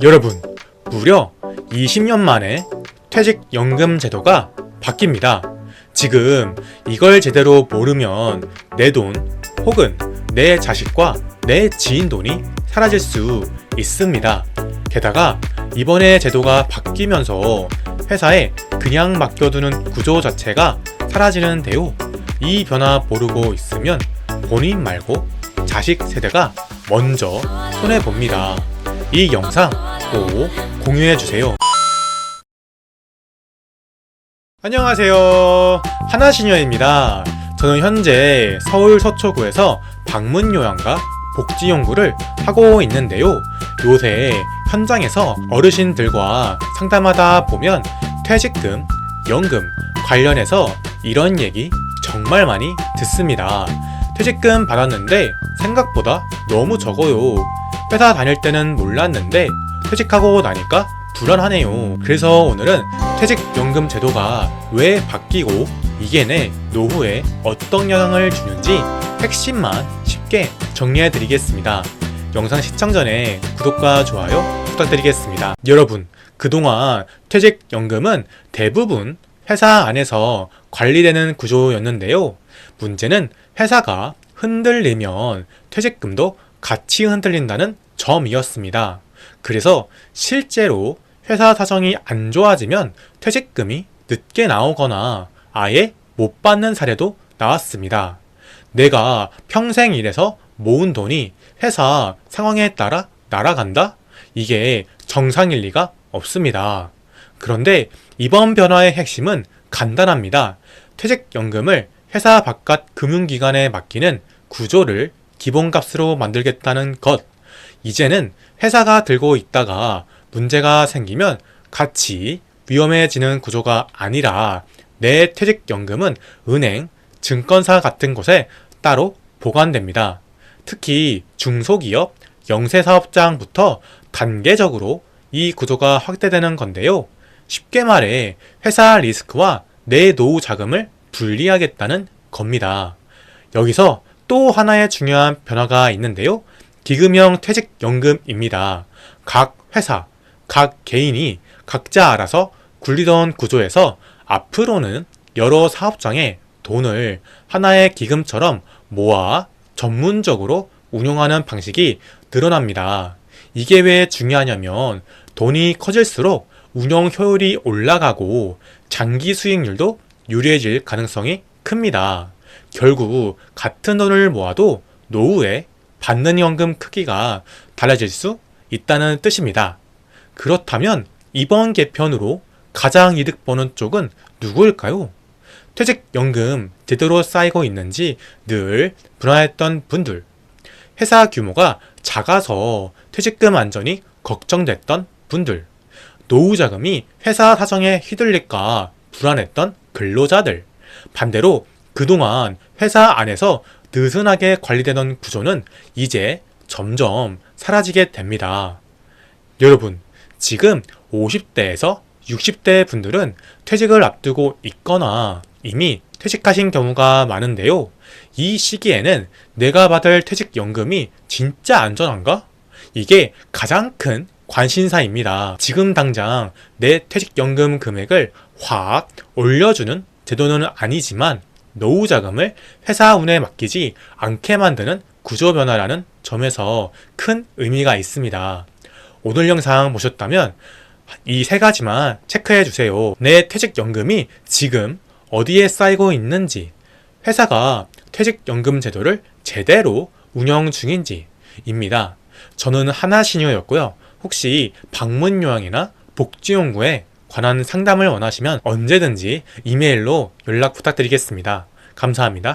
여러분, 무려 20년 만에 퇴직연금 제도가 바뀝니다. 지금 이걸 제대로 모르면 내 돈 혹은 내 자식과 내 지인 돈이 사라질 수 있습니다. 게다가 이번에 제도가 바뀌면서 회사에 그냥 맡겨두는 구조 자체가 사라지는 데요. 이 변화 모르고 있으면 본인 말고 자식 세대가 먼저 손해봅니다. 이 영상 꼭 공유해주세요. 안녕하세요. 하나시녀입니다. 저는 현재 서울 서초구에서 방문요양과 복지 연구를 하고 있는데요. 요새 현장에서 어르신들과 상담하다 보면 퇴직금, 연금 관련해서 이런 얘기 정말 많이 듣습니다. 퇴직금 받았는데 생각보다 너무 적어요. 회사 다닐 때는 몰랐는데 퇴직하고 나니까 불안하네요. 그래서 오늘은 퇴직연금 제도가 왜 바뀌고 이게 내 노후에 어떤 영향을 주는지 핵심만 쉽게 정리해 드리겠습니다. 영상 시청 전에 구독과 좋아요 부탁드리겠습니다. 여러분, 그동안 퇴직연금은 대부분 회사 안에서 관리되는 구조였는데요. 문제는 회사가 흔들리면 퇴직금도 같이 흔들린다는 점이었습니다. 그래서 실제로 회사 사정이 안 좋아지면 퇴직금이 늦게 나오거나 아예 못 받는 사례도 나왔습니다. 내가 평생 일해서 모은 돈이 회사 상황에 따라 날아간다? 이게 정상일 리가 없습니다. 그런데 이번 변화의 핵심은 간단합니다. 퇴직연금을 회사 바깥 금융기관에 맡기는 구조를 기본값으로 만들겠다는 것. 이제는 회사가 들고 있다가 문제가 생기면 같이 위험해지는 구조가 아니라 내 퇴직연금은 은행, 증권사 같은 곳에 따로 보관됩니다. 특히 중소기업, 영세사업장부터 단계적으로 이 구조가 확대되는 건데요. 쉽게 말해 회사 리스크와 내 노후 자금을 분리하겠다는 겁니다. 여기서 또 하나의 중요한 변화가 있는데요. 기금형 퇴직연금입니다. 각 회사, 각 개인이 각자 알아서 굴리던 구조에서 앞으로는 여러 사업장에 돈을 하나의 기금처럼 모아 전문적으로 운용하는 방식이 늘어납니다. 이게 왜 중요하냐면 돈이 커질수록 운영 효율이 올라가고 장기 수익률도 유리해질 가능성이 큽니다. 결국 같은 돈을 모아도 노후에 받는 연금 크기가 달라질 수 있다는 뜻입니다. 그렇다면 이번 개편으로 가장 이득 보는 쪽은 누구일까요? 퇴직연금 제대로 쌓이고 있는지 늘 불안했던 분들, 회사 규모가 작아서 퇴직금 안전이 걱정됐던 분들, 노후 자금이 회사 사정에 휘둘릴까 불안했던 근로자들, 반대로 그동안 회사 안에서 느슨하게 관리되던 구조는 이제 점점 사라지게 됩니다. 여러분, 지금 50대에서 60대 분들은 퇴직을 앞두고 있거나 이미 퇴직하신 경우가 많은데요. 이 시기에는 내가 받을 퇴직연금이 진짜 안전한가? 이게 가장 큰 관심사입니다. 지금 당장 내 퇴직연금 금액을 확 올려주는 제도는 아니지만 노후 자금을 회사 운에 맡기지 않게 만드는 구조 변화라는 점에서 큰 의미가 있습니다. 오늘 영상 보셨다면 이 세 가지만 체크해 주세요. 내 퇴직연금이 지금 어디에 쌓이고 있는지, 회사가 퇴직연금 제도를 제대로 운영 중인지 입니다. 저는 하나시니어였고요. 혹시 방문 요양이나 복지 연구에 관한 상담을 원하시면 언제든지 이메일로 연락 부탁드리겠습니다. 감사합니다.